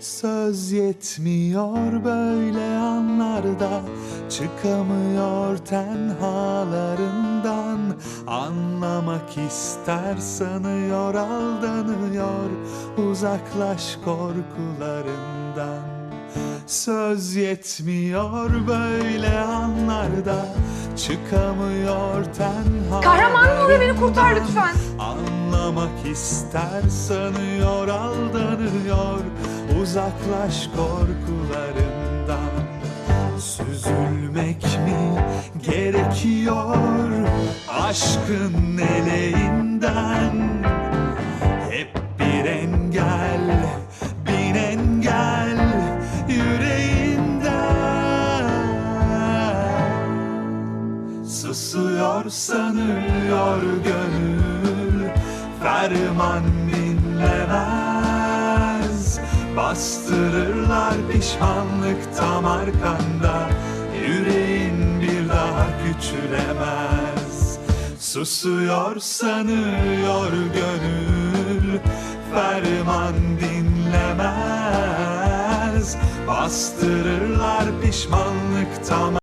Söz yetmiyor böyle anlarda Çıkamıyor tenhalarından. Anlamak ister sanıyor aldanıyor Uzaklaş korkularından. Söz yetmiyor böyle anlarda Çıkamıyor tenhalarından. Kahraman oluyor beni kurtar lütfen. Anlamak ister sanıyor aldanıyor Uzaklaş korkularından. Süzülmek mi gerekiyor Aşkın eleğinden? Hep bir engel Bin engel yüreğinden. Susuyor sanıyor gönül Ferman Bastırırlar pişmanlık tam arkanda. Yüreğin bir daha küçülemez. Susuyor sanıyor gönül Ferman dinlemez. Bastırırlar pişmanlık tam